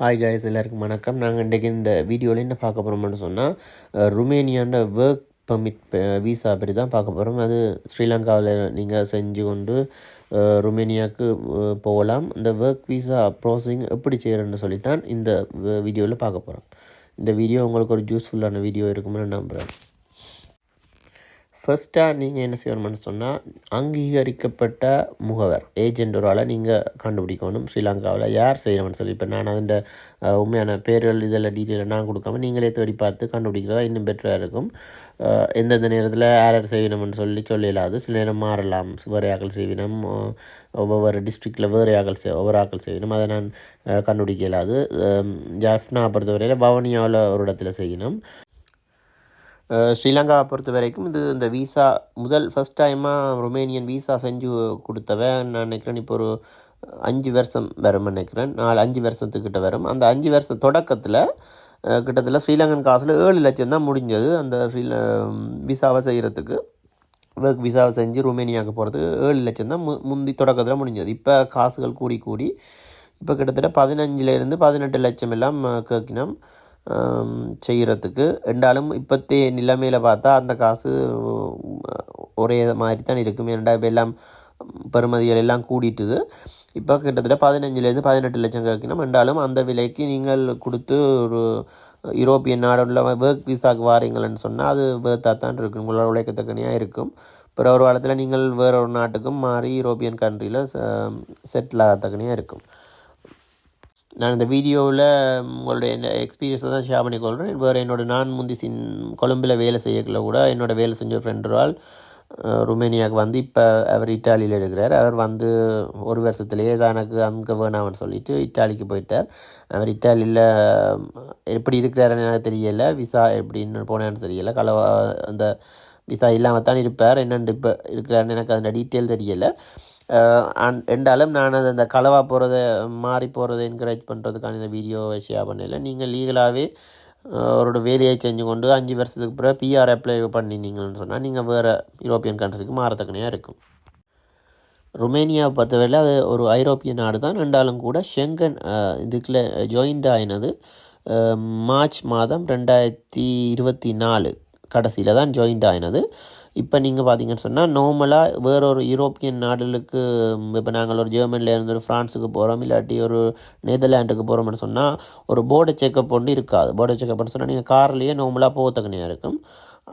Hi guys எல்லாருக்கும் வணக்கம். நாங்கள் இன்றைக்கி இந்த வீடியோவில் என்ன பார்க்க போகிறோம்னு சொன்னால் ருமேனியாண்ட ஒர்க் பர்மிட் விசா பற்றி தான் பார்க்க போகிறோம் அது ஸ்ரீலங்காவில் நீங்கள் செஞ்சு கொண்டு ருமேனியாவுக்கு போகலாம். இந்த ஒர்க் விசா ப்ராசஸிங் எப்படி செய்கிறேன்னு சொல்லித்தான் இந்த வீடியோவில் பார்க்க போகிறோம் இந்த வீடியோ உங்களுக்கு ஒரு யூஸ்ஃபுல்லான வீடியோ இருக்கும்னு நம்புகிறேன் ஃபஸ்ட்டாக நீங்கள் என்ன செய்யணும்னு சொன்னால் அங்கீகரிக்கப்பட்ட முகவர் ஏஜென்ட் ஒரு ஆளை நீங்கள் கண்டுபிடிக்கணும். ஸ்ரீலங்காவில் யார் செய்யணும்னு சொல்லி இப்போ நான் அந்த உண்மையான பேர்கள் இதெல்லாம் டீட்டெயிலை நான் கொடுக்காம நீங்களே தேடி பார்த்து கண்டுபிடிக்கிறதா இன்னும் பெட்டராக இருக்கும். எந்தெந்த நேரத்தில் யார் யார் செய்யணும்னு சொல்லி சொல்லிடலாது சில நேரம் மாறலாம். வேறு ஆக்கள் செய்யணும். ஒவ்வொரு டிஸ்ட்ரிக்டில் வேறு ஆக்கள் செய் ஒவ்வொரு ஆக்கள் செய்யணும். அதை நான் கண்டுபிடிக்க இயலாது ஜாஃப்னா பொறுத்தவரையில் பவனியாவில் ஒரு இடத்துல செய்யணும். ஸ்ரீலங்காவை பொறுத்த வரைக்கும் இது இந்த விசா முதல் ஃபஸ்ட் டைமாக ரொமேனியன் விசா செஞ்சு கொடுத்தவன் நான் நினைக்கிறேன். இப்போ ஒரு அஞ்சு வருஷம் வரும் நினைக்கிறேன். நாலு அஞ்சு வருஷத்துக்கிட்ட வரும். அந்த அஞ்சு வருஷம் தொடக்கத்தில் கிட்டத்தட்ட ஸ்ரீலங்கன் காசில் ஏழு லட்சம் தான் முடிஞ்சது அந்த ஸ்ரீல விசாவை செய்கிறதுக்கு ஒர்க் விசாவை செஞ்சு ரொமேனியாவுக்கு போகிறதுக்கு ஏழு லட்சம் தான் மு முந்தி தொடக்கத்தில் முடிஞ்சது. இப்போ காசுகள் கூடி கூடி இப்போ கிட்டத்தட்ட பதினஞ்சுலேருந்து பதினெட்டு லட்சம் எல்லாம் கேட்கினோம். செய்கிறதுக்கு ரெண்டாலும் இப்போத்தே நிலைமையில் பார்த்தா அந்த காசு ஒரே மாதிரி தான் இருக்கும். ஏன்டா இப்போ எல்லாம் பெறுமதிகள் எல்லாம் கூடிட்டுது. இப்போ கிட்டத்தட்ட பதினஞ்சுலேருந்து பதினெட்டு லட்சம் கேட்கணும் என்றாலும் அந்த விலைக்கு நீங்கள் கொடுத்து ஒரு யூரோப்பியன் நாடுள்ள ஒர்க் விசாக்கு வாரீங்கள்னு சொன்னால் அது வேர்த்தாக தான் இருக்கும். உங்களோட உழைக்கத்தக்கனையாக இருக்கும். பிற ஒரு காலத்தில் நீங்கள் வேற ஒரு நாட்டுக்கும் மாறி யூரோப்பியன் கண்ட்ரியில் செட்டில் ஆகத்தக்கனியாக இருக்கும். நான் இந்த வீடியோவில் உங்களுடைய எக்ஸ்பீரியன்ஸை தான் ஷேர் பண்ணிக்கொள்கிறேன் வேறு என்னோட நான் முந்தி சின் கொழும்பில் வேலை செய்யக்குள்ள கூட என்னோட வேலை செஞ்ச ஃப்ரெண்ட் ஆள் ருமேனியாவுக்கு வந்து இப்போ அவர் இட்டாலியில் இருக்கிறார். அவர் வந்து ஒரு வருஷத்துலேயே தான் எனக்கு அங்கே வேணாம்னு சொல்லிட்டு இட்டாலிக்கு போயிட்டார். அவர் இட்டாலியில் எப்படி இருக்கிறாருன்னு எனக்கு தெரியலை. விசா எப்படின்னு போனான்னு தெரியலை. கலவா அந்த விசா இல்லாமல் தான் இருப்பார். என்னென்னு இப்போ இருக்கிறாருன்னு எனக்கு அந்த டீட்டெயில் தெரியலை. என்றாலும் நான் அது அந்த களவா போகிறத மாறி போகிறத என்கரேஜ் பண்ணுறதுக்கான இந்த வீடியோவை ஷேர் பண்ணல நீங்கள் லீகலாகவே அவரோட வேலையை செஞ்சு கொண்டு அஞ்சு வருஷத்துக்கு பிறகு பிஆர் அப்ளை பண்ணினீங்கன்னு சொன்னால் நீங்கள் வேறு யூரோப்பியன் கண்ட்ரிஸுக்கு மாறத்தக்கனையாக இருக்கும். ருமேனியாவை பொறுத்தவரையில் அது ஒரு ஐரோப்பிய நாடு தான். ரெண்டாலும் கூட ஷெங்கன் இதுக்குள்ள ஜாயிண்ட் ஆயினது மார்ச் மாதம் ரெண்டாயிரத்தி இருபத்தி நாலு. கடைசியில் தான் ஜாயிண்ட் ஆயினது. இப்போ நீங்கள் பார்த்தீங்கன்னு சொன்னால் நார்மலாக வேறொரு யூரோப்பியன் நாடுகளுக்கு இப்போ நாங்கள் ஒரு ஜெர்மனியில் இருந்து ஒரு ஃப்ரான்ஸுக்கு போகிறோம் இல்லாட்டி ஒரு நெதர்லாண்டுக்கு போகிறோம்னு சொன்னால் ஒரு போர்டு செக்கப் ஒன்று இருக்காது. போர்டு செக்கப்னு சொன்னால் நீங்கள் கார்லேயே நார்மலாக போகத்தக்கனையாக இருக்கும்.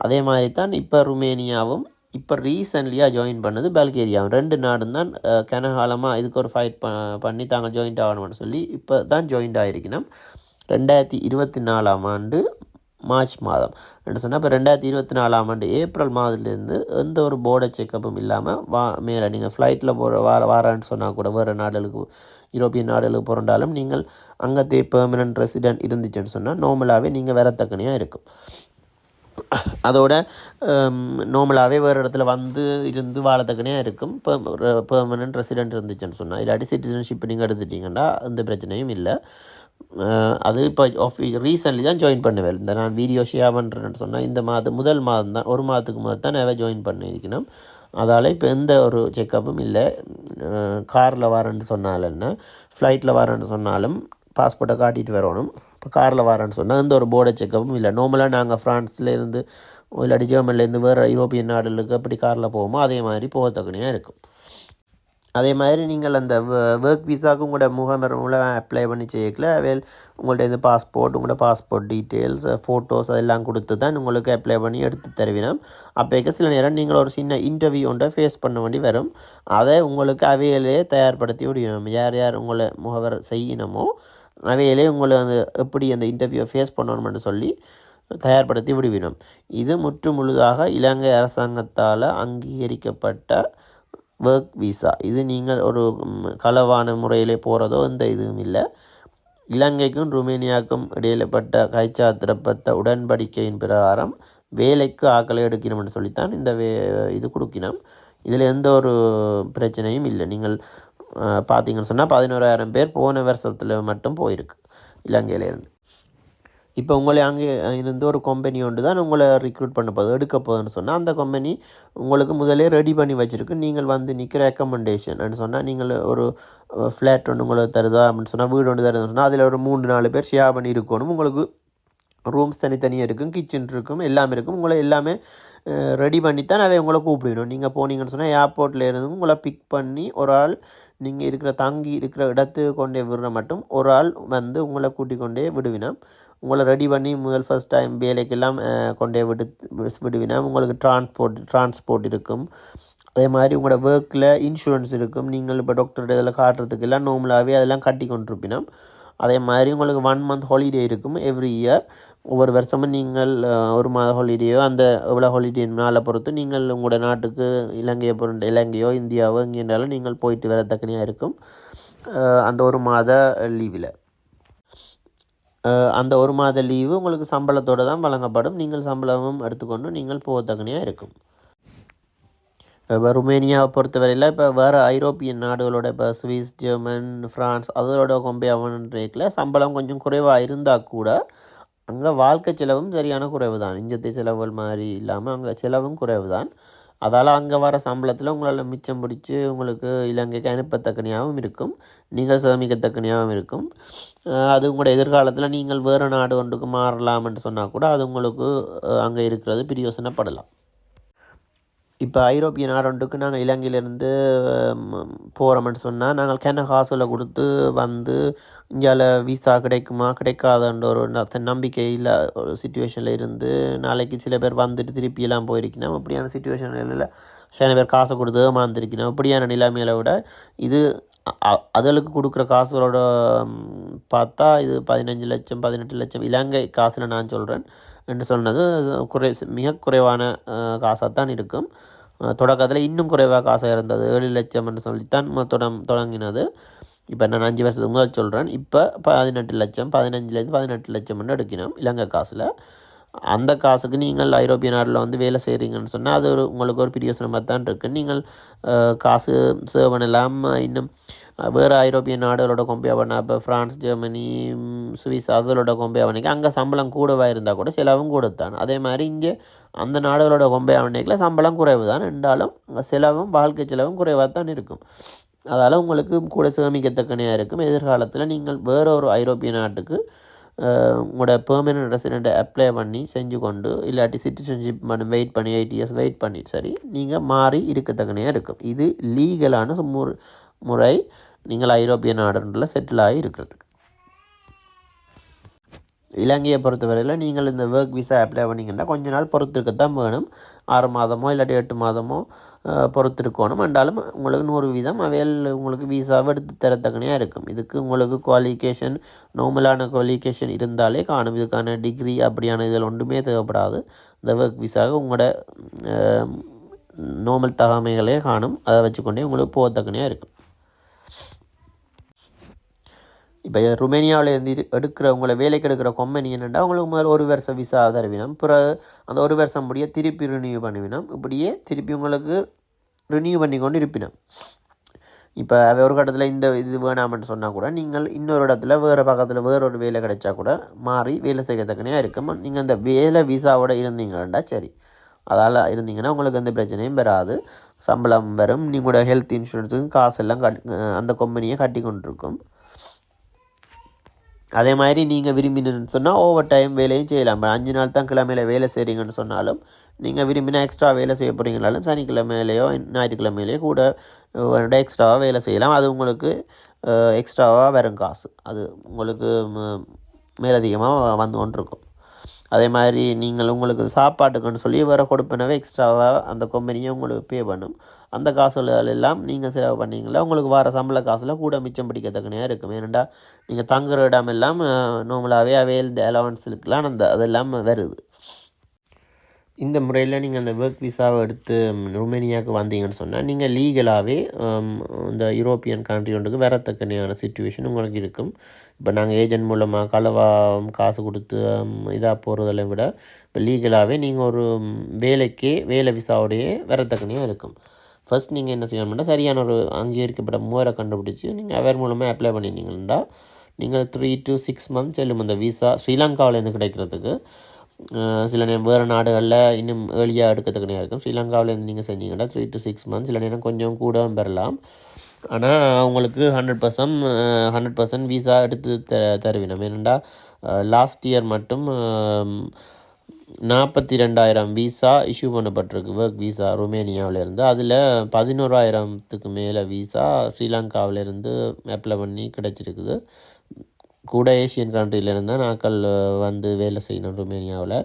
அதே மாதிரி தான் இப்போ ருமேனியாவும் இப்போ ரீசன்ட்லியாக ஜாயின் பண்ணது பல்கேரியாவும். ரெண்டு நாடும் தான் கனகாலமாக இதுக்கு ஒரு ஃபைட் ப பண்ணி தாங்க ஜாயிண்ட் ஆகணும்னு சொல்லி இப்போ தான் ஜாயிண்ட் ஆகிருக்கணும் ரெண்டாயிரத்தி இருபத்தி நாலாம் ஆண்டு மார்ச் மாதம் என்று சொன்னால் இப்போ ரெண்டாயிரத்தி இருபத்தி நாலாம் ஆண்டு ஏப்ரல் மாதத்துலேருந்து எந்த ஒரு போர்டு செக்கப்பும் இல்லாமல் வா மேலே நீங்கள் ஃப்ளைட்டில் போகிற வார வாரான்னு சொன்னால் கூட வேறு நாடுகளுக்கு யூரோப்பியன் நாடுகளுக்கு போகிறாலும் நீங்கள் அங்கத்தே பெர்மனன்ட் ரெசிடென்ட் இருந்துச்சுன்னு சொன்னால் நார்மலாகவே நீங்கள் வரத்தக்கனையாக இருக்கும். அதோட நார்மலாகவே வேறு இடத்துல வந்து இருந்து வாழத்தக்கனையாக இருக்கும். இப்போ பெர்மனன்ட் ரெசிடென்ட் இருந்துச்சுன்னு சொன்னால் இல்லாட்டி சிட்டிசன்ஷிப் நீங்கள் எடுத்துட்டீங்கன்னா எந்த பிரச்சனையும் இல்லை. அது இப்போ ஆஃபீஸ் ரீசன்ட்லி தான் ஜாயின் பண்ணுவேன். இந்த நான் வீடியோ ஷேர் பண்ணுறேன்னு சொன்னால் இந்த மாதம் முதல் மாதம் தான் ஒரு மாதத்துக்கு முதல் தான் நான் ஜாயின் பண்ணியிருக்கணும். அதால் இப்போ எந்த ஒரு செக்கப்பும் இல்லை. காரில் வரேன்னு சொன்னாலன்னா ஃப்ளைட்டில் வரேன்னு சொன்னாலும் பாஸ்போர்ட்டை காட்டிட்டு வரணும். இப்போ காரில் வரேன்னு சொன்னால் எந்த ஒரு போர்டை செக்கப்பும் இல்லை. நார்மலாக நாங்கள் ஃப்ரான்ஸ்லேருந்து இல்லாட்டி ஜெர்மனிலேருந்து வேறு யூரோப்பியன் நாடுகளுக்கு அப்படி காரில் போவோமோ அதே மாதிரி போகத்தக்கனையாக இருக்கும். அதே மாதிரி நீங்கள் அந்த ஒர்க் விசாவுக்கு உங்களோட முகமர் மூலம் அப்ளை பண்ணி செய்யக்கல வேல் உங்கள்ட்ட இந்த பாஸ்போர்ட் உங்களோட பாஸ்போர்ட் டீட்டெயில்ஸ் ஃபோட்டோஸ் அதெல்லாம் கொடுத்து தான் உங்களுக்கு அப்ளை பண்ணி எடுத்து தருவினோம். அப்போக்க சில நேரம் நீங்கள் ஒரு சின்ன இன்டர்வியூ ஒன்றை ஃபேஸ் பண்ண வேண்டி வரும். அதை உங்களுக்கு அவையிலே தயார்படுத்தி விடணும். யார் யார் உங்களை முகவர் செய்யணுமோ அவையிலே உங்களை அந்த எப்படி அந்த இன்டர்வியூவை ஃபேஸ் பண்ணணும்னு சொல்லி தயார்படுத்தி விடுவினோம். இது முற்று முழுதாக இலங்கை அரசாங்கத்தால் அங்கீகரிக்கப்பட்ட ஒர்க் விசா இது நீங்கள் ஒரு களவான முறையிலே போகிறதோ எந்த இதுவும் இல்லை. இலங்கைக்கும் ருமேனியாவுக்கும் இடையிலப்பட்ட கைச்சாத்திரப்பட்ட உடன்படிக்கையின் பிரகாரம் வேலைக்கு ஆக்களை எடுக்கணும்னு சொல்லித்தான் இந்த வே இது கொடுக்கணும் இதில் எந்த ஒரு பிரச்சனையும் இல்லை. நீங்கள் பார்த்தீங்கன்னு சொன்னால் பதினோராயிரம் பேர் போன வருஷத்தில் மட்டும் போயிருக்கு இலங்கையிலேருந்து இப்போ உங்களை அங்கே இருந்து ஒரு கம்பெனி ஒன்று தான் உங்களை ரிக்ரூட் பண்ண போதும் எடுக்க போகுதுன்னு சொன்னால் அந்த கம்பெனி உங்களுக்கு முதலே ரெடி பண்ணி வச்சுருக்கு. நீங்கள் வந்து நிற்கிற ரெக்கமெண்டேஷன் சொன்னால் நீங்கள் ஒரு ஃப்ளாட் ஒன்று உங்களுக்கு தருதா அப்படின்னு சொன்னால் வீடு ஒன்று தருதுன்னு சொன்னால் அதில் ஒரு மூணு நாலு பேர் ஷேர் பண்ணி இருக்கணும். உங்களுக்கு ரூம்ஸ் தனித்தனியாக இருக்கும் கிச்சன் இருக்கும் எல்லாமே இருக்கும். உங்களை எல்லாமே ரெடி பண்ணித்தான் அவை உங்களை கூப்பிடுவோம் நீங்கள் போனீங்கன்னு சொன்னால் ஏர்போர்ட்டில் இருந்து உங்களை பிக் பண்ணி ஒரு ஆள் நீங்கள் இருக்கிற தங்கி இருக்கிற இடத்துக்கு கொண்டே விடுற மட்டும் ஒரு ஆள் வந்து உங்களை கூட்டிக் கொண்டே விடுவினோம். உங்களை ரெடி பண்ணி முதல் ஃபர்ஸ்ட் டைம் வேலைக்கெல்லாம் கொண்டே விடு விடுவினா உங்களுக்கு டிரான்ஸ்போர்ட் டிரான்ஸ்போர்ட் இருக்கும். அதே மாதிரி உங்களோட ஒர்க்கில் இன்சூரன்ஸ் இருக்கும். நீங்கள் இப்போ டாக்டர்கிட்ட இதெல்லாம் காட்டுறதுக்கு எல்லாம் நார்மலாகவே அதெல்லாம் கட்டி கொண்டிருப்பினோம். அதே மாதிரி உங்களுக்கு ஒன் மந்த் ஹாலிடே இருக்கும் எவ்ரி இயர் ஒவ்வொரு வருஷமும் நீங்கள் ஒரு மாத ஹாலிடேயோ அந்த எவ்வளோ ஹாலிடே நாளை பொறுத்து நீங்கள் உங்களோட நாட்டுக்கு இலங்கையை பொருண்ட இலங்கையோ இந்தியாவோ எங்கேனாலும் நீங்கள் போயிட்டு வரத்தக்கனையாக இருக்கும். அந்த ஒரு மாத லீவில் அந்த ஒரு மாத லீவு உங்களுக்கு சம்பளத்தோடு தான் வழங்கப்படும். நீங்கள் சம்பளமும் எடுத்துக்கொண்டு நீங்கள் போகத்தக்கனையாக இருக்கும். இப்போ ருமேனியாவை பொறுத்தவரையில் இப்போ வேறு ஐரோப்பியன் நாடுகளோட இப்போ சுவிஸ் ஜெர்மன் ஃப்ரான்ஸ் அதோட கொம்பேவன்றில் சம்பளம் கொஞ்சம் குறைவாக இருந்தால் கூட அங்கே வாழ்க்கை செலவும் சரியான குறைவு தான் இஞ்சத்தை செலவுகள் மாதிரி இல்லாமல் அங்கே செலவும் குறைவு தான் அதால் அங்கே வர சம்பளத்தில் உங்களால் மிச்சம் பிடிச்சி உங்களுக்கு இலங்கைக்கு அனுப்பத்தக்கனையாகவும் இருக்கும். நீங்கள் சேமிக்கத்தக்கனையாகவும் இருக்கும். அது உங்களுடைய எதிர்காலத்தில் நீங்கள் வேறு நாடு ஒன்றுக்கு மாறலாம்னு சொன்னால் கூட அது உங்களுக்கு அங்கே இருக்கிறது பிரயோசனப்படலாம். இப்போ ஐரோப்பிய நாடொன்றுக்கு நாங்கள் இலங்கையிலேருந்து போகிறோம்னு சொன்னால் நாங்கள் கென்ன காசில் கொடுத்து வந்து இந்தியாவில் விசா கிடைக்குமா கிடைக்காதன்ற ஒரு நம்பிக்கை இல்லை ஒரு சுச்சுவேஷனில் இருந்து நாளைக்கு சில பேர் வந்துட்டு திருப்பியெல்லாம் போயிருக்கணும் அப்படியான சுச்சுவேஷனில் சில பேர் காசை கொடுத்து ஏமாந்துருக்கணும் அப்படியான நிலைமையில விட இது அதுகளுக்கு கொடுக்குற காசுகளோட பார்த்தா இது பதினஞ்சு லட்சம் பதினெட்டு லட்சம் இலங்கை காசில் நான் சொல்கிறேன் என்று சொன்னது குறை மிக குறைவான காசாக தான் இருக்கும். தொடக்கத்தில் இன்னும் குறைவாக காசாக இருந்தது. ஏழு லட்சம் என்று சொல்லித்தான் தொடங் தொடங்கினது. இப்போ நான் அஞ்சு வருஷத்துக்கு முதல் சொல்கிறேன் இப்போ பதினெட்டு லட்சம் பதினஞ்சுலேருந்து பதினெட்டு லட்சம் என்று எடுக்கணும் இலங்கை காசில். அந்த காசுக்கு நீங்கள் ஐரோப்பிய நாட்டில் வந்து வேலை செய்கிறீங்கன்னு சொன்னால் அது ஒரு உங்களுக்கு ஒரு பிரியோசனமாக தான் இருக்குது நீங்கள் காசு சேவ் பண்ணலாம் இன்னும் வேறு ஐரோப்பிய நாடுகளோட கம்பேர் பண்ணால் இப்போ ஃப்ரான்ஸ் ஜெர்மனி சுவிஸ் அதோட கம்பேர் பண்ணிக்க அங்கே சம்பளம் கூடவாக இருந்தால் கூட செலவும் கூட தான் அதே மாதிரி இங்கே அந்த நாடுகளோட கம்பேர் பண்ணிக்கல சம்பளம் குறைவு தான் என்றாலும் செலவும் வாழ்க்கை செலவும் குறைவாக தான் இருக்கும். அதால் உங்களுக்கு கூட சேமிக்கத்தக்கனையாக இருக்கும். எதிர்காலத்தில் நீங்கள் வேற ஒரு ஐரோப்பிய நாட்டுக்கு உங்களோட பெர்மனன்ட் ரெசிடெண்ட்டை அப்ளை பண்ணி செஞ்சு கொண்டு இல்லாட்டி சிட்டிசன்ஷிப் பண்ணி வெயிட் பண்ணி எயிட் இயர்ஸ் வெயிட் பண்ணி சரி நீங்கள் மாறி இருக்கத்தக்கனையாக இருக்கும். இது லீகலான முறை முறை நீங்கள் ஐரோப்பிய நாடுகளில் செட்டில் ஆகி இருக்கிறதுக்கு. இலங்கையை பொறுத்தவரையில் நீங்கள் இந்த ஒர்க் விசா அப்ளை பண்ணிங்கன்னா கொஞ்ச நாள் பொறுத்திருக்கத்தான் வேணும். ஆறு மாதமோ இல்லாட்டி எட்டு மாதமோ பொறுத்திருக்கணும். என்றாலும் உங்களுக்கு நூறு வீதம் அவையில் உங்களுக்கு விசாவை எடுத்து தரத்தக்கனையாக இருக்கும். இதுக்கு உங்களுக்கு குவாலிஃபிகேஷன் நார்மலான குவாலிஃபிகேஷன் இருந்தாலே காணும். இதுக்கான டிகிரி அப்படியான இதில் ஒன்றுமே தேவைப்படாது. இந்த ஒர்க் விசாவை உங்களோட நார்மல் தகமைகளே காணும். அதை வச்சுக்கொண்டே உங்களுக்கு போகத்தக்கனையாக இருக்கும். இப்போ ருமேனியாவில் எடுக்கிறவங்கள வேலைக்கு எடுக்கிற கம்பெனி என்னென்னா உங்களுக்கு முதல்ல ஒரு வருஷம் விசா தருவினம். பிறகு அந்த ஒரு வருஷம் முடிய திருப்பி ரினியூ பண்ணுவினோம். இப்படியே திருப்பி உங்களுக்கு ரினியூ பண்ணி கொண்டு இருப்பினோம். இப்போ ஒரு கட்டத்தில் இந்த இது வேணாம்னு சொன்னால் கூட நீங்கள் இன்னொரு இடத்துல வேறு பக்கத்தில் வேற ஒரு வேலை கிடைச்சா கூட மாறி வேலை செய்யத்தக்கனையாக இருக்கும் நீங்கள் அந்த வேலை விசாவோட இருந்தீங்கன்னா சரி. அதால் இருந்தீங்கன்னா உங்களுக்கு எந்த பிரச்சனையும் வராது. சம்பளம் வரும் நீங்களோட ஹெல்த் இன்சூரன்ஸுக்கும் காசெல்லாம் கட் அந்த கம்பெனியை கட்டி கொண்டிருக்கும் அதே மாதிரி நீங்கள் விரும்பினு சொன்னால் ஓவர் டைம் வேலையும் செய்யலாம். அஞ்சு நாள் தான் கிழமையில வேலை செய்கிறீங்கன்னு சொன்னாலும் நீங்கள் விரும்பினா எக்ஸ்ட்ரா வேலை செய்ய போகிறீங்கனாலும் சனிக்கிழமையிலையோ ஞாயிற்றுக்கிழமையிலையோ கூட எக்ஸ்ட்ராவாக வேலை செய்யலாம். அது உங்களுக்கு எக்ஸ்ட்ராவாக வரும் காசு. அது உங்களுக்கு மேலதிகமாக வந்து கொண்டிருக்கும். அதே மாதிரி நீங்கள் உங்களுக்கு சாப்பாட்டுக்குன்னு சொல்லி வேறு கொடுப்பினவே எக்ஸ்ட்ராவாக அந்த கம்பெனியை உங்களுக்கு பே பண்ணும். அந்த காசுகள் எல்லாம் நீங்கள் செலவு பண்ணிங்களா உங்களுக்கு வர சம்பள காசில் கூட மிச்சம் பிடிக்கத்தக்கனையாக இருக்கும். ஏனெண்டா நீங்கள் தங்குற இடம் எல்லாம் நார்மலாகவே அவைல் அலவன்ஸ் இருக்கலாம் அந்த அதெல்லாம் வருது. இந்த முறையில் நீங்கள் அந்த ஒர்க் விசாவை எடுத்து ருமேனியாவுக்கு வந்தீங்கன்னு சொன்னால் நீங்கள் லீகலாகவே இந்த யூரோப்பியன் கண்ட்ரி ஒன்றுக்கு வரத்தக்கனையான சுச்சுவேஷன் உங்களுக்கு இருக்கும். இப்போ நாங்கள் ஏஜென்ட் மூலமாக களவா காசு கொடுத்து இதாக போகிறதில் விட இப்போ லீகலாகவே நீங்கள் ஒரு வேலைக்கே வேலை விசாவோடையே வரத்தக்கனையாக இருக்கும். ஃபஸ்ட் நீங்கள் என்ன செய்யணும்னா சரியான ஒரு அங்கீகரிக்கப்பட்ட மூவரை கண்டுபிடிச்சி நீங்கள் அவர் மூலமாக அப்ளை பண்ணியிருந்தீங்கன்னா நீங்கள் த்ரீ டு சிக்ஸ் மந்த்ஸ் செல்லும் அந்த விசா ஸ்ரீலங்காவிலேருந்து கிடைக்கிறதுக்கு சில நேரம் வேறு நாடுகளில் இன்னும் ஏர்லியாக எடுக்கிறதுக்கு இருக்கும். ஸ்ரீலங்காவிலேருந்து நீங்கள் செஞ்சீங்கன்னா த்ரீ டு சிக்ஸ் மந்த்ஸ் சில நேரம் கொஞ்சம் கூடவும் பெறலாம். ஆனால் உங்களுக்கு hundred percent hundred percent visa எடுத்து த தருவினோம். ஏனெண்டா லாஸ்ட் இயர் மட்டும் நாற்பத்தி ரெண்டாயிரம் விசா இஷ்யூ பண்ணப்பட்டிருக்கு ஒர்க் விசா ருமேனியாவிலேருந்து. அதில் பதினோராயிரத்துக்கு மேலே விசா ஸ்ரீலங்காவிலேருந்து அப்ளை பண்ணி கிடச்சிருக்குது. கூட ஏஷியன் கண்ட்ரிலேருந்து தான் நாக்கள் வந்து வேலை செய்யணும் ருமேனியாவில்.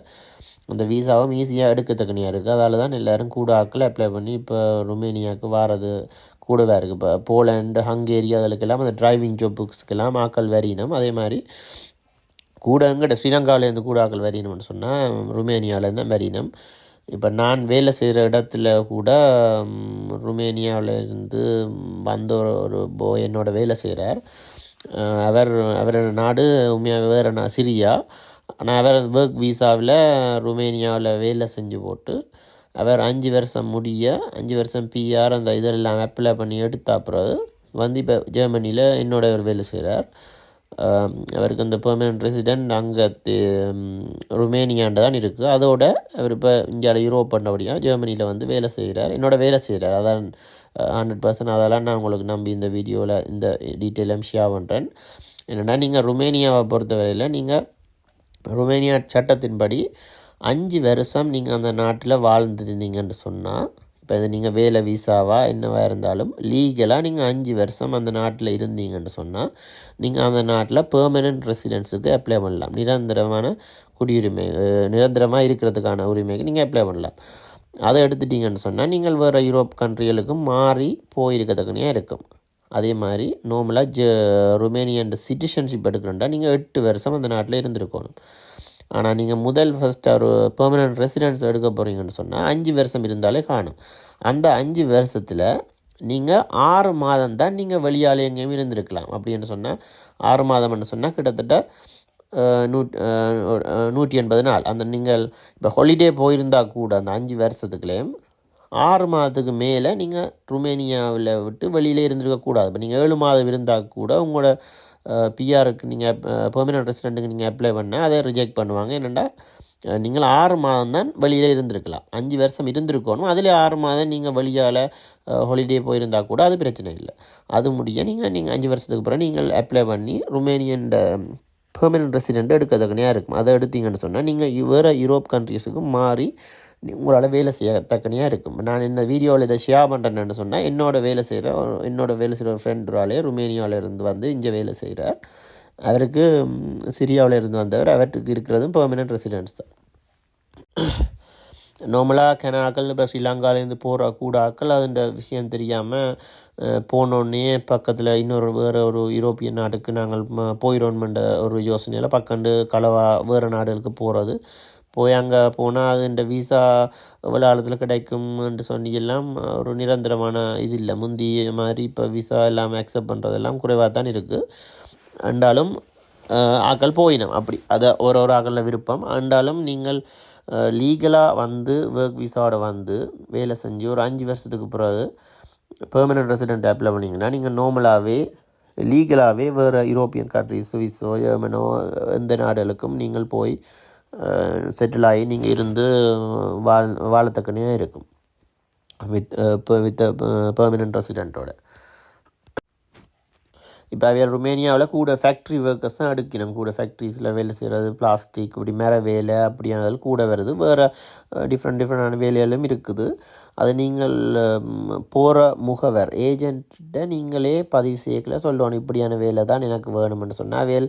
அந்த விசாவும் ஈஸியாக எடுக்கத்தக்கனியாக இருக்குது அதால் தான் எல்லோரும் கூட ஆக்கள் அப்ளை பண்ணி இப்போ ருமேனியாவுக்கு வாரது கூடவே இருக்குது இப்போ போலண்டு ஹங்கேரி அதுக்கெல்லாம் அந்த டிரைவிங் ஜாப்புக்கெல்லாம் ஆக்கள் வரையினோம் அதே மாதிரி கூட எங்கிட்ட ஸ்ரீலங்காவிலேருந்து கூட ஆக்கள் வரையணும்னு சொன்னால் ருமேனியாவிலேருந்து தான் வரையினோம் இப்போ நான் வேலை செய்கிற இடத்துல கூட ருமேனியாவிலேருந்து இருந்து வந்த ஒரு ஒரு போ என்னோட வேலை செய்கிறார் அவர் அவரோட நாடு உண்மையாக வேறு நான் சிரியா. ஆனால் அவர் ஒர்க் விசாவில் ருமேனியாவில் வேலை செஞ்சு போட்டு அவர் அஞ்சு வருஷம் முடிய அஞ்சு வருஷம் பிஆர் அந்த இதெல்லாம் அப்ளை பண்ணி எடுத்த பிறகு வந்து இப்போ ஜெர்மனியில் என்னோட ஒரு வேலை செய்கிறார் அவருக்கு அந்த பெர்மனன்ட் ரெசிடென்ட் அங்கே ருமேனியாண்ட தான் இருக்குது அதோட அவர் இப்போ இந்தியாவில் யூரோப் பண்ணபடியாக ஜெர்மனியில் வந்து வேலை செய்கிறார் என்னோட வேலை செய்கிறார் அதான் ஹண்ட்ரட் பர்சன்ட் அதெல்லாம் நான் உங்களுக்கு நம்பி இந்த வீடியோவில் இந்த டீட்டெயிலும் ஷேர் பண்ணுறேன் என்னென்னா நீங்கள் ருமேனியாவை பொறுத்தவரையில் நீங்கள் ருமேனியா சட்டத்தின்படி அஞ்சு வருஷம் நீங்கள் அந்த நாட்டில் வாழ்ந்துருந்தீங்கன்னு சொன்னால் இப்போ இது நீங்கள் வேலை விசாவா என்னவாக இருந்தாலும் லீகலாக நீங்கள் அஞ்சு வருஷம் அந்த நாட்டில் இருந்தீங்கன்னு சொன்னால் நீங்கள் அந்த நாட்டில் பெர்மனன்ட் ரெசிடென்ஸுக்கு அப்ளை பண்ணலாம். நிரந்தரமான குடியுரிமை நிரந்தரமாக இருக்கிறதுக்கான உரிமைக்கு நீங்கள் அப்ளை பண்ணலாம். அதை எடுத்துட்டீங்கன்னு சொன்னால் நீங்கள் வேறு யூரோப் கண்ட்ரிகளுக்கும் மாறி போயிருக்கத்தக்கனையாக இருக்கும். அதே மாதிரி நார்மலாக ஜ ருமேனியன் சிட்டிசன்ஷிப் எடுக்கணுண்டா நீங்கள் எட்டு வருஷம் அந்த நாட்டில் இருந்திருக்கணும். ஆனால் நீங்கள் முதல் ஃபஸ்ட் ஒரு பெர்மனன்ட் ரெசிடென்ஸ் எடுக்க போகிறீங்கன்னு சொன்னால் அஞ்சு வருஷம் இருந்தாலே காணும். அந்த அஞ்சு வருஷத்தில் நீங்கள் ஆறு மாதம் தான் நீங்கள் வெளியால் எங்கேயும் இருந்திருக்கலாம். அப்படின்னு சொன்னால் ஆறு மாதம்னு சொன்னால் கிட்டத்தட்ட நூ நூற்றி எண்பது நாள் அந்த நீங்கள் இப்போ ஹாலிடே போயிருந்தால் கூட அந்த அஞ்சு வருஷத்துக்குள்ளேயும் ஆறு மாதத்துக்கு மேலே நீங்கள் ருமேனியாவில் விட்டு வெளியிலே இருந்திருக்கக்கூடாது இப்போ நீங்கள் ஏழு மாதம் இருந்தால் கூட உங்களோட பிஆருக்கு நீங்கள் பெர்மனன்ட் ரெசிடெண்ட்டுக்கு நீங்கள் அப்ளை பண்ணால் அதை ரிஜெக்ட் பண்ணுவாங்க. என்னென்னா நீங்கள் ஆறு மாதம் தான் வெளியில் இருந்திருக்கலாம். அஞ்சு வருஷம் இருந்திருக்கணும். அதில் ஆறு மாதம் நீங்கள் வெளியால் ஹாலிடே போயிருந்தால் கூட அது பிரச்சனை இல்லை. அது முடிய நீங்கள் நீங்கள் அஞ்சு வருஷத்துக்கு பிறகு நீங்கள் அப்ளை பண்ணி ருமேனியன் பெர்மனன்ட் ரெசிடெண்ட் எடுக்கத்தக்கனையாக இருக்கும் அதை எடுத்தீங்கன்னு சொன்னால் நீங்கள் வேறு யூரோப் கண்ட்ரீஸுக்கு மாறி நீ- உங்களால் வேலை செய்யத்தக்கனையாக இருக்கும் நான் இந்த வீடியோவில் இதை ஷேர் பண்ணுறேன்னு சொன்னால் என்னோட வேலை செய்கிற என்னோட வேலை செய்கிற ஒரு ஃப்ரெண்ட் ஒரு ஆளே ருமேனியாவில் இருந்து வந்து இங்கே வேலை செய்கிறார் அவருக்கு சிரியாவில் இருந்து வந்தவர். அவருக்கு இருக்கிறதும் பெர்மனன்ட் ரெசிடென்ஸ் தான். நார்மலாக கெனாக்கள் இப்போ ஸ்ரீலங்காலேருந்து போகிற கூடாக்கள் அதுன்ற விஷயம் தெரியாமல் போனோடனே பக்கத்தில் இன்னொரு வேறு ஒரு யூரோப்பியன் நாட்டுக்கு நாங்கள் ம- ஒரு யோசனையில் பக்கண்டு களவா வேறு நாடுகளுக்கு போகிறது போய் அங்கே போனால் அது இந்த விசா எவ்வளோ காலத்தில் கிடைக்கும்னு சொல்லி எல்லாம் ஒரு நிரந்தரமான இது இல்லை முந்திய மாதிரி இப்போ விசா எல்லாம் அக்செப்ட் பண்ணுறதெல்லாம் குறைவாக தான் இருக்குது அண்டாலும் ஆக்கள் போயினோம் அப்படி அதை ஒரு ஒரு ஆக்களில் விருப்பம் அண்டாலும் நீங்கள் லீகலாக வந்து ஒர்க் விசாவோட வந்து வேலை செஞ்சு ஒரு அஞ்சு வருஷத்துக்கு பிறகு பெர்மனன்ட் ரெசிடென்ட் அப்ளை பண்ணிங்கன்னா நீங்கள் நார்மலாகவே லீகலாகவே வேறு யூரோப்பியன் கண்ட்ரிஸ் சுவிஸோ ஜெர்மனோ எந்த நாடுகளுக்கும் நீங்கள் போய் செட்டில் ஆகி நீங்கள் இருந்து வாழ் வாழத்தக்கனையாக இருக்கும். வித் இப்போ வித் பெர்மனன்ட் ரெசிடெண்ட்டோட இப்போ அவையால் ருமேனியாவில் கூட ஃபேக்ட்ரி ஒர்க்கர்ஸ் தான் எடுக்கணும். கூட ஃபேக்ட்ரிஸில் வேலை செய்கிறது பிளாஸ்டிக் இப்படி மர வேலை அப்படியானது கூட வருது. வேறு டிஃப்ரெண்ட் டிஃப்ரெண்டான வேலைகளும் இருக்குது. அது நீங்கள் போகிற முகவர் ஏஜென்ட்ட நீங்களே பதிவு செய்யக்கல சொல்லுவாங்க இப்படியான வேலை தான் எனக்கு வேணும்னு சொன்னால் வேல்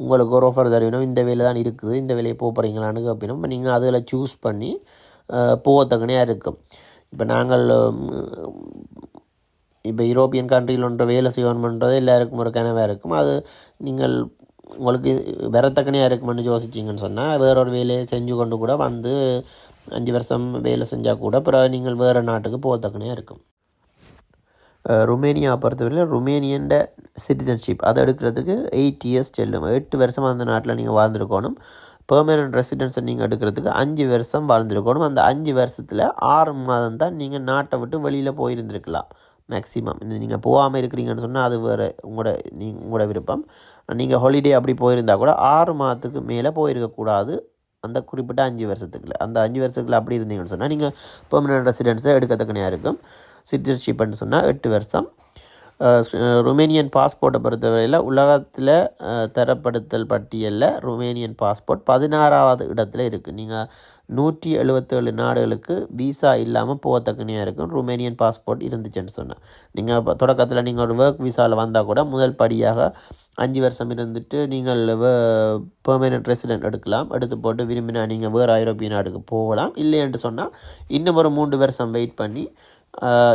உங்களுக்கு ஒரு ஆஃபர் தருவினோம் இந்த வேலை தான் இருக்குது. இந்த வேலையை போக போகிறீங்களான்னு அப்படின்னா இப்போ நீங்கள் அதில் சூஸ் பண்ணி போகத்தக்கனையாக இருக்கும். இப்போ நாங்கள் இப்போ யூரோப்பியன் கண்ட்ரியில் ஒன்று வேலை செய்யணுன்றது எல்லாருக்கும் ஒரு கனவாக இருக்கும். அது நீங்கள் உங்களுக்கு வரத்தக்கனையாக இருக்குமென்னு யோசிச்சிங்கன்னு சொன்னால் வேற ஒரு வேலையை செஞ்சு கொண்டு கூட வந்து அஞ்சு வருஷம் வேலை செஞ்சால் கூட அப்புறம் நீங்கள் வேறு நாட்டுக்கு போகத்தக்கனையாக இருக்கும். ருமேனியா பொறுத்தவரையில் ருமேனியன்ட சிட்டிசன்ஷிப் அதை எடுக்கிறதுக்கு எயிட் இயர்ஸ் செல்லும். எட்டு வருஷம் அந்த நாட்டில் நீங்கள் வாழ்ந்துருக்கணும். பெர்மனன்ட் ரெசிடென்ஸை நீங்கள் எடுக்கிறதுக்கு அஞ்சு வருஷம் வாழ்ந்துருக்கணும். அந்த அஞ்சு வருஷத்தில் ஆறு மாதம் தான் நீங்கள் நாட்டை விட்டு வெளியில் போயிருந்திருக்கலாம். மேக்ஸிமம் நீங்கள் போகாமல் இருக்கிறீங்கன்னு சொன்னால் அது வேறு உங்களோட நீ உங்களோட விருப்பம். நீங்கள் ஹாலிடே அப்படி போயிருந்தால் கூட ஆறு மாதத்துக்கு மேலே போயிருக்கக்கூடாது அந்த குறிப்பிட்ட அஞ்சு வருஷத்துக்குள்ள. அந்த அஞ்சு வருஷத்துக்குள்ள அப்படி இருந்தீங்கன்னு சொன்னால் நீங்கள் பெர்மனன்ட் ரெசிடென்ஸை எடுக்கத்தக்கனையாக இருக்கும். சிட்டிசன்ஷிப்னு சொன்னால் எட்டு வருஷம். ருமேனியன் பாஸ்போர்ட்டை பொறுத்தவரையில் உலகத்தில் தரப்படுத்தல் பட்டியலில் ருமேனியன் பாஸ்போர்ட் பதினாறாவது இடத்துல இருக்குது நீங்கள் நூற்றி எழுபத்தேழு நாடுகளுக்கு விசா இல்லாமல் போகத்தக்கனியாக இருக்கும். ருமேனியன் பாஸ்போர்ட் இருந்துச்சுன்னு சொன்னேன் நீங்கள் இப்போ தொடக்கத்தில் நீங்கள் ஒரு ஒர்க் விசாவில் வந்தால் கூட முதல் படியாக அஞ்சு வருஷம் இருந்துட்டு நீங்கள் பெர்மனன்ட் ரெசிடென்ட் எடுக்கலாம். எடுத்து போட்டு விரும்பினா நீங்கள் வேறு ஐரோப்பிய நாடுக்கு போகலாம். இல்லைன்னு சொன்னால் இன்னும் ஒரு மூன்று வருஷம் வெயிட் பண்ணி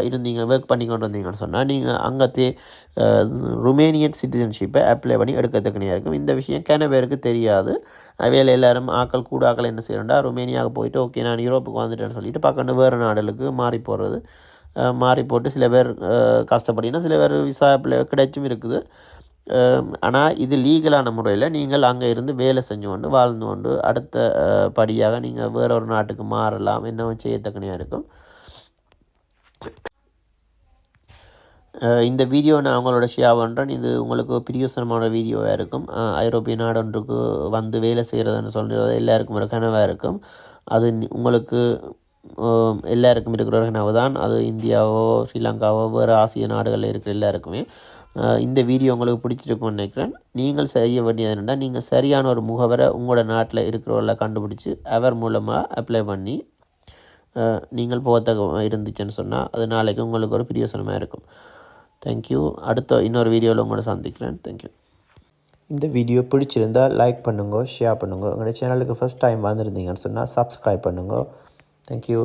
இருந்தீங்க ஒர்க் பண்ணி கொண்டு வந்தீங்கன்னு சொன்னால் நீங்கள் அங்கே ருமேனியன் சிட்டிசன்ஷிப்பை அப்ளை பண்ணி எடுக்கத்தக்கனையாக இருக்கும். இந்த விஷயம் கன பேருக்கு தெரியாது. அவையில் எல்லாரும் ஆக்கள் கூட ஆக்கள் என்ன செய்யணும்டா? ருமேனியாவுக்கு போயிட்டு ஓகே நான் யூரோப்புக்கு வந்துட்டேன்னு சொல்லிட்டு பக்கத்து வேறு நாடுகளுக்கு மாறி போகிறது மாறி போட்டு சில பேர் கஷ்டப்பட்டீங்கன்னா சில பேர் விசா அப்ளை கிடைச்சும் இருக்குது. ஆனால் இது லீகலான முறையில் நீங்கள் அங்கே இருந்து வேலை செஞ்சு கொண்டு வாழ்ந்து கொண்டு அடுத்த படியாக நீங்கள் வேற ஒரு நாட்டுக்கு மாறலாம். என்ன செய்யத்தக்கனையாக இருக்கும். இந்த வீடியோ நான் அவங்களோட ஷேர் பண்ணுறேன் இது உங்களுக்கு பிரியோசனமான வீடியோவாக இருக்கும். ஐரோப்பிய நாடொன்றுக்கு வந்து வேலை செய்கிறதுன்னு சொல்கிறது எல்லாருக்கும் ஒரு கனவாக இருக்கும். அது உங்களுக்கு எல்லாருக்கும் இருக்கிற ஒரு கனவு தான். அது இந்தியாவோ ஸ்ரீலங்காவோ வேறு ஆசிய நாடுகளில் இருக்கிற எல்லாருக்குமே. இந்த வீடியோ உங்களுக்கு பிடிச்சிருக்கும்னு நினைக்கிறேன். நீங்கள் செய்ய வேண்டியது என்னென்னா நீங்கள் சரியான ஒரு முகவரை உங்களோட நாட்டில் இருக்கிறவர்களை கண்டுபிடிச்சி அவர் மூலமாக அப்ளை பண்ணி நீங்கள் போகத்தக்க இருந்துச்சுன்னு சொன்னால் அது நாளைக்கு உங்களுக்கு ஒரு பிரியோசனமாக இருக்கும். தேங்க்யூ அடுத்த இன்னொரு வீடியோவில் உங்களை சந்திக்கிறேன். தேங்க்யூ இந்த வீடியோ பிடிச்சிருந்தா லைக் பண்ணுங்க ஷேர் பண்ணுங்க. உங்களோட சேனலுக்கு ஃபஸ்ட் டைம் வந்திருந்தீங்கன்னு சொன்னால் சப்ஸ்கிரைப் பண்ணுங்க. தேங்க்யூ